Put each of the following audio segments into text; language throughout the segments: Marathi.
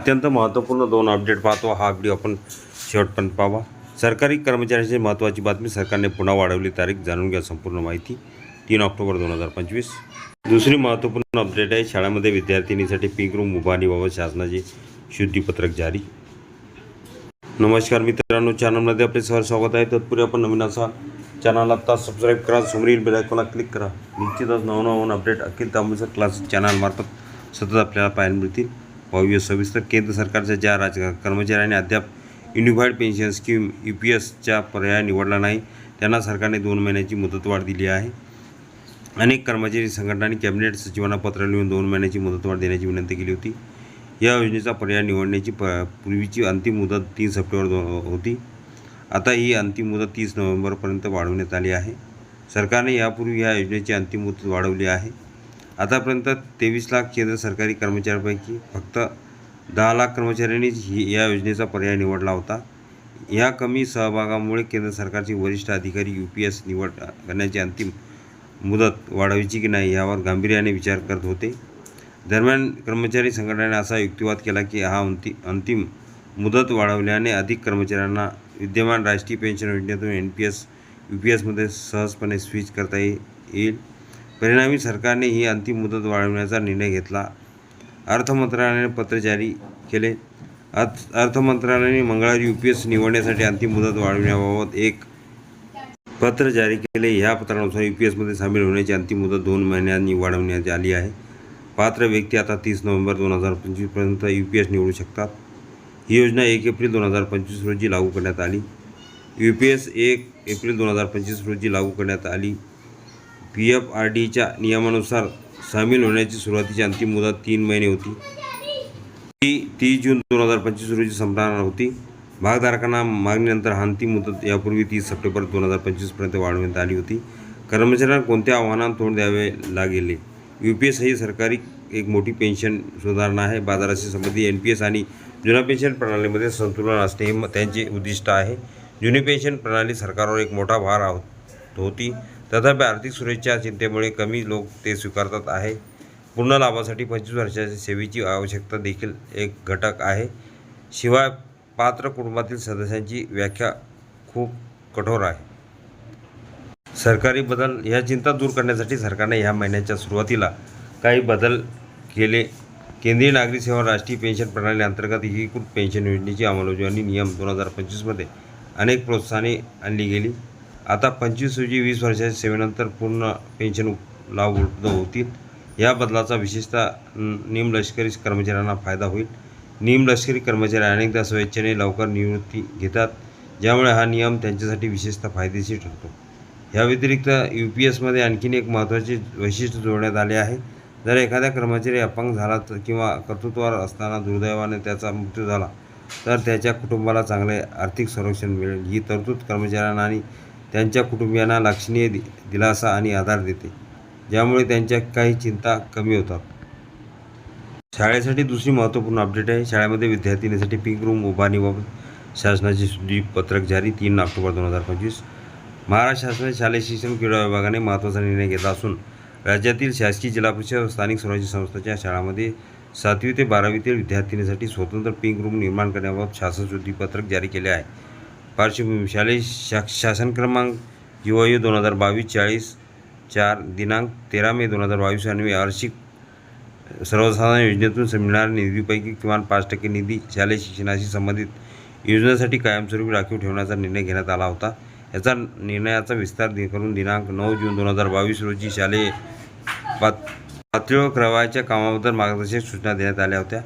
अत्यंत महत्त्वपूर्ण दोन अपडेट पाहतो. हा व्हिडिओ आपण शेवटपर्यंत पाहावा. सरकारी कर्मचाऱ्यांची महत्त्वाची बातमी सरकारने पुन्हा वाढवली तारीख जाणून घ्या संपूर्ण माहिती. तीन ऑक्टोबर दोन हजार पंचवीस. दुसरी महत्त्वपूर्ण अपडेट आहे शाळांमध्ये विद्यार्थिनीसाठी पीक रूम उभारणीबाबत शासनाचे शुद्धीपत्रक जारी. नमस्कार मित्रांनो चॅनलमध्ये आपले सर स्वागत आहे. तत्पूर्वी आपण नवीन असा चॅनल आत्ता सबस्क्राईब करा समोरील बेलायकोला क्लिक करा. निश्चितच नवनवीन अपडेट अखिल तांबूचा क्लास चॅनलमार्फत सतत आपल्याला पाहायला मिळतील. पाहूया सविस्तर केंद्र सरकारच्या ज्या राज कर्मचाऱ्यांनी अद्याप unified pension scheme U P एसचा पर्याय निवडला नाही त्यांना सरकारने दोन महिन्याची मुदतवाढ दिली आहे. अनेक कर्मचारी संघटनांनी कॅबिनेट सचिवांना पत्र लिहून दोन महिन्याची मुदतवाढ देण्याची विनंती केली होती. या योजनेचा पर्याय निवडण्याची प पूर्वीची अंतिम मुदत तीन सप्टेंबर दो होती. आता ही अंतिम मुदत तीस नोव्हेंबरपर्यंत वाढवण्यात आली आहे. सरकारने यापूर्वी या योजनेची अंतिम मुदत वाढवली आहे. आतापर्यंत तेवीस लाख केंद्र सरकारी कर्मचाऱ्यांपैकी फक्त दहा लाख कर्मचाऱ्यांनीच ही या योजनेचा पर्याय निवडला होता. या कमी सहभागामुळे केंद्र सरकारचे वरिष्ठ अधिकारी यू पी एस निवड करण्याची अंतिम मुदत वाढवायची की नाही यावर गांभीर्याने विचार करत होते. दरम्यान कर्मचारी संघटनेने असा युक्तिवाद केला की हा अंति अंतिम मुदत वाढवल्याने अधिक कर्मचाऱ्यांना विद्यमान राष्ट्रीय पेन्शन योजनेतून N P S U P एसमध्ये सहजपणे स्विच करता ये- येईल. परिणामी सरकारने ही अंतिम मुदत वाढवण्याचा निर्णय घेतला. अर्थ मंत्रालयाने पत्र जारी केले. अर्थ अर्थ मंत्रालयाने मंगळवारी यू पी एस निवडण्यासाठी अंतिम मुदत वाढवण्याबाबत एक पत्र जारी केले. ह्या पत्रानुसार यू पी एसमध्ये सामील होण्याची अंतिम मुदत दोन महिन्यांनी वाढवण्यात आली आहे. पात्र व्यक्ती आता तीस नोव्हेंबर दोन हजार पंचवीसपर्यंत यू पी एस निवडू शकतात. ही योजना एक एप्रिल दोन हजार पंचवीस रोजी लागू करण्यात आली. यू पी एस एक एप्रिल दोन हजार पंचवीस रोजी लागू करण्यात आली. पी एफ आर डीच्या नियमानुसार सामील होण्याची सुरुवातीची अंतिम मुदत तीन महिने होती. ती तीस जून दोन हजार पंचवीस रोजी संपणार होती. भागधारकांना मागणीनंतर हा अंतिम मुदत यापूर्वी तीस सप्टेंबर दोन हजार पंचवीसपर्यंत वाढवण्यात आली होती. कर्मचाऱ्यांना कोणत्या आव्हानांना तोंड द्यावे लागेल? यू पी एस ही सरकारी एक मोठी पेन्शन सुधारणा आहे. बाजाराशी संबंधित एन पी एस आणि जुन्या पेन्शन प्रणालीमध्ये संतुलन असणे हे त्यांचे उद्दिष्ट आहे. जुनी पेन्शन प्रणाली सरकारवर एक मोठा भार आहोत होती. तथापि आर्थिक सुरक्षेच्या चिंतेमुळे कमी लोक ते स्वीकारतात आहे. पूर्ण लाभासाठी पंचवीस वर्षाच्या सेवेची आवश्यकता देखील एक घटक आहे. शिवाय पात्र कुटुंबातील सदस्यांची व्याख्या खूप कठोर आहे. सरकारी बदल ह्या चिंता दूर करण्यासाठी सरकारने ह्या महिन्याच्या सुरुवातीला काही बदल केले. केंद्रीय नागरी सेवा राष्ट्रीय पेन्शन प्रणाली अंतर्गत एकीकृत पेन्शन योजनेची अंमलबजावणी नियम दोन हजार पंचवीसमध्ये अनेक प्रोत्साहने आणली गेली. आता पंचवीस रोजी वीस वर्षाच्या सेवेनंतर पूर्ण पेन्शन लाभ उपलब्ध होतील. या बदलाचा विशेषतः निमलष्करी कर्मचाऱ्यांना फायदा होईल. निमलष्करी कर्मचारी अनेकदा स्वेच्छेने लवकर निवृत्ती घेतात ज्यामुळे हा नियम त्यांच्यासाठी विशेषतः फायदेशीर ठरतो. या व्यतिरिक्त यू पी एसमध्ये आणखीन एक महत्त्वाचे वैशिष्ट्य जोडण्यात आले आहे. जर एखाद्या कर्मचारी अपंग झाला तर किंवा कर्तृत्वावर असताना दुर्दैवाने त्याचा मृत्यू झाला तर त्याच्या कुटुंबाला चांगले आर्थिक संरक्षण मिळेल. ही तरतूद कर्मचाऱ्यांना आणि त्यांच्या कुटुंबियांना लक्षणीय दि दिलासा आणि आधार देते ज्यामुळे त्यांच्या काही चिंता कमी होतात. शाळेसाठी दुसरी महत्त्वपूर्ण अपडेट आहे शाळेमध्ये विद्यार्थिनीसाठी पिंक रूम उभारणीबाबत शासनाचे सुदीप पत्रक जारी तीन ऑक्टोबर दोन हजार पंचवीस. महाराष्ट्र शासनाच्या शालेय शिक्षण क्रीडा विभागाने महत्त्वाचा निर्णय घेतला असून राज्यातील शासकीय जिल्हा परिषद व स्थानिक स्वराज्य संस्थांच्या शाळांमध्ये सातवी ते बारावीतील विद्यार्थिनीसाठी स्वतंत्र पीक रूम निर्माण करण्याबाबत शासन शुद्धीपत्रक जारी केले आहे. पार्श्वभूमी शालेय शा शासन क्रमांक जीवायू दोन हजार बावीस चाळीस चार दिनांक तेरा मे दोन हजार बावीस आणि वार्षिक सर्वसाधारण योजनेतून मिळणाऱ्या निधीपैकी किमान पाच टक्के निधी शालेय शिक्षणाशी संबंधित योजनेसाठी कायमस्वरूपी राखीव ठेवण्याचा निर्णय घेण्यात आला होता. याचा निर्णयाचा विस्तार करून दिनांक नऊ जून दोन हजार बावीस रोजी शालेय पात पातळीवर करावयाच्या कामाबद्दल मार्गदर्शक सूचना देण्यात आल्या होत्या.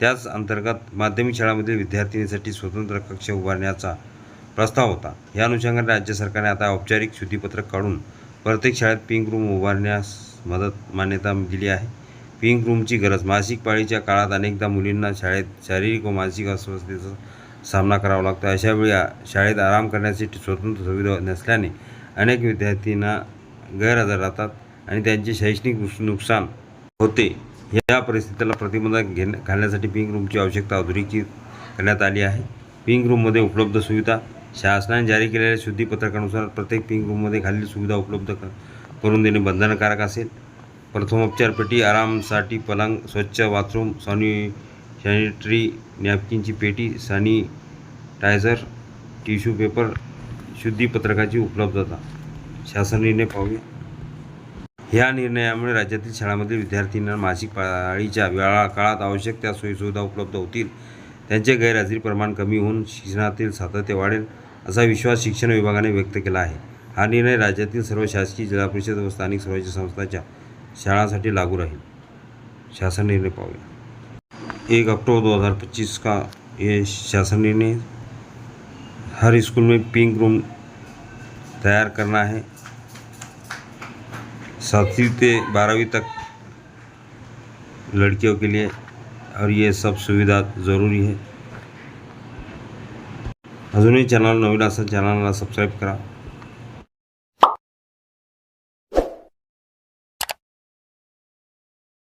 त्याच अंतर्गत माध्यमिक शाळांमधील विद्यार्थिनीसाठी स्वतंत्र कक्ष उभारण्याचा प्रस्ताव होता. या अनुषंगाने राज्य सरकारने आता औपचारिक शुद्धीपत्रक काढून प्रत्येक शाळेत पिंक रूम उभारण्यास मदत मान्यता दिली आहे. पिंक रूमची गरज मासिक पाळीच्या काळात अनेकदा मुलींना शाळेत शारीरिक व मानसिक अस्वस्थतेचा सामना करावा लागतो. अशावेळी शाळेत आराम करण्यासाठी स्वतंत्र सुविधा नसल्याने अनेक विद्यार्थ्यांना गैरहजर राहतात आणि त्यांचे शैक्षणिक नुकसान होते. या परिस्थितीला प्रतिबंध घेण्या घालण्यासाठी पिंक रूमची आवश्यकता अधोरेखित करण्यात आली आहे. पिंक रूममध्ये उपलब्ध सुविधा शासनाने जारी केलेल्या शुद्धीपत्रकानुसार प्रत्येक पिंक रूममध्ये खालील सुविधा उपलब्ध करून देणे बंधनकारक असेल. प्रथमोपचार पेटी आरामसाठी पलंग स्वच्छ बाथरूम सॉनी सॅनिटरी नॅपकिनची पेटी सॅनिटायझर टिश्यू पेपर शुद्धीपत्रकाची उपलब्धता. शासन निर्णय पाहूया. ह्या निर्णयामुळे राज्यातील शाळांमधील विद्यार्थ्यांना मासिक पाळीच्या वेळा काळात आवश्यक त्या सोयीसुविधा उपलब्ध होतील. त्यांचे गैरहजेरी प्रमाण कमी होऊन शिक्षणातील सातत्य वाढेल असा विश्वास शिक्षण विभागाने व्यक्त केला आहे. हा निर्णय राज्यातील सर्व शासकीय जिल्हा परिषद व स्थानिक स्वराज्य संस्थांच्या शाळांसाठी लागू राहील. शासन निर्णय पाहूया. एक अक्टूबर दो हज़ार पच्चीस का ये शासन निर्णय? हर स्कूल में पिंक रूम तैयार करना है। सातवीं से बारहवीं तक लड़कियों के लिए और ये सब सुविधा ज़रूरी है। अजूनही चॅनल नवीन असेल चॅनलला सबस्क्राईब करा।